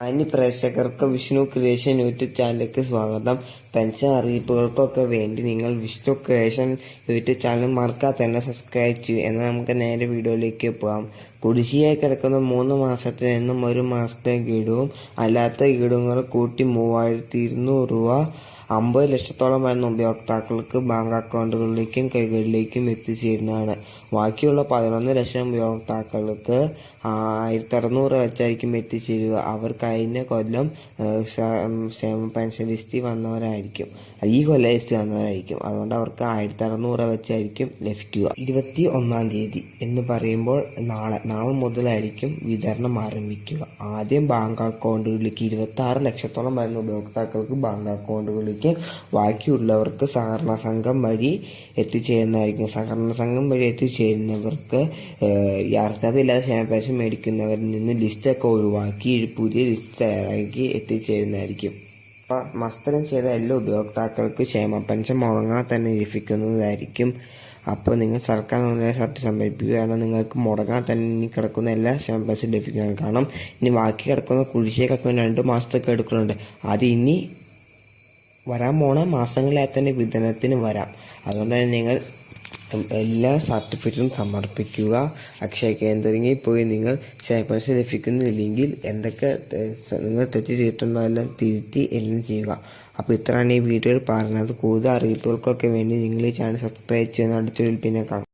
മാന്യ പ്രേക്ഷകർക്ക് Vishnu creation YouTube ചാനലിലേക്ക് സ്വാഗതം. പെൻഷൻ അറിയിപ്പുകൾക്കൊക്കെ വേണ്ടി നിങ്ങൾ വിഷ്ണു ക്രിയേഷൻ യൂട്യൂബ് ചാനൽ മറക്കാതെ തന്നെ സബ്സ്ക്രൈബ് ചെയ്യൂ. എന്നാൽ നമുക്ക് നേരെ വീഡിയോയിലേക്ക് പോകാം. കുടിശ്ശിയായി കിടക്കുന്ന മൂന്ന് മാസത്തിൽ നിന്നും ഒരു മാസത്തെ ഗഡുവും അല്ലാത്ത ഗഡുങ്ങൾ കൂട്ടി മൂവായിരത്തി ഇരുന്നൂറ് രൂപ അമ്പത് ലക്ഷത്തോളം വരുന്ന ഉപയോക്താക്കൾക്ക് ബാങ്ക് അക്കൗണ്ടുകളിലേക്കും കൈകളിലേക്കും എത്തിച്ചേരുന്നതാണ്. ബാക്കിയുള്ള പതിനൊന്ന് ലക്ഷം ഉപയോക്താക്കൾക്ക് ആയിരത്തി അറുന്നൂറ് വെച്ചായിരിക്കും എത്തിച്ചേരുക. അവർ കഴിഞ്ഞ കൊല്ലം ക്ഷേമ പെൻഷൻ ലിസ്റ്റിൽ വന്നവരായിരിക്കും. ഈ കൊല്ലം ലിസ്റ്റ് വന്നവരായിരിക്കും. അതുകൊണ്ട് അവർക്ക് ആയിരത്തി അറുന്നൂറ് വെച്ചായിരിക്കും ലഭിക്കുക. ഇരുപത്തി ഒന്നാം തീയതി എന്ന് പറയുമ്പോൾ നാളെ നാളെ മുതലായിരിക്കും വിതരണം ആരംഭിക്കുക. ആദ്യം ബാങ്ക് അക്കൗണ്ടുകളിലേക്ക് ഇരുപത്തി ലക്ഷത്തോളം വരുന്ന ഉപയോക്താക്കൾക്ക് ബാങ്ക് അക്കൗണ്ടുകളിലേക്ക് ബാക്കിയുള്ളവർക്ക് സഹകരണ സംഘം വഴി എത്തിച്ചേരുന്നതായിരിക്കും. സഹകരണ സംഘം വഴി എത്തിച്ചേരുന്നവർക്ക് അർഹതയില്ലാതെ ക്ഷേമ മേടിക്കുന്നവരിൽ നിന്ന് ലിസ്റ്റൊക്കെ ഒഴിവാക്കി പുതിയ ലിസ്റ്റ് തയ്യാറാക്കി എത്തിച്ചേരുന്നതായിരിക്കും. മസ്തരം ചെയ്ത എല്ലാ ഉപയോക്താക്കൾക്ക് ക്ഷേമ പെൻഷൻ മുടങ്ങാതെ തന്നെ ലഭിക്കുന്നതായിരിക്കും. അപ്പോൾ നിങ്ങൾ സർക്കാർ നൽകുന്ന സർട്ട് കാരണം നിങ്ങൾക്ക് മുടങ്ങാൻ തന്നെ ഇനി കിടക്കുന്ന എല്ലാ പെൻഷൻ ലഭിക്കാൻ കാരണം ഇനി ബാക്കി കിടക്കുന്ന കുടിശ്ശികയൊക്കെ രണ്ട് മാസത്തൊക്കെ എടുക്കുന്നുണ്ട്. അത് ഇനി വരാൻ പോണ മാസങ്ങളിലായി തന്നെ വിതരണത്തിന് വരാം. അതുകൊണ്ട് തന്നെ നിങ്ങൾ എല്ലാ സർട്ടിഫിക്കറ്റും സമർപ്പിക്കുക. അക്ഷയ കേന്ദ്രങ്ങളിൽ പോയി നിങ്ങൾ പെൻഷൻ ലഭിക്കുന്നില്ലെങ്കിൽ എന്തൊക്കെ നിങ്ങൾ തെറ്റ് ചെയ്തിട്ടുണ്ടോ തിരുത്തി എല്ലാം ചെയ്യുക. അപ്പോൾ ഇത്രയാണ് ഈ വീഡിയോയിൽ പറഞ്ഞത്. കൂടുതൽ അറിയിപ്പുകൾക്കൊക്കെ വേണ്ടി നിങ്ങൾ ഈ ചാനൽ സബ്സ്ക്രൈബ് ചെയ്യുന്ന അടുത്തൊരു പിന്നെ കാണാം.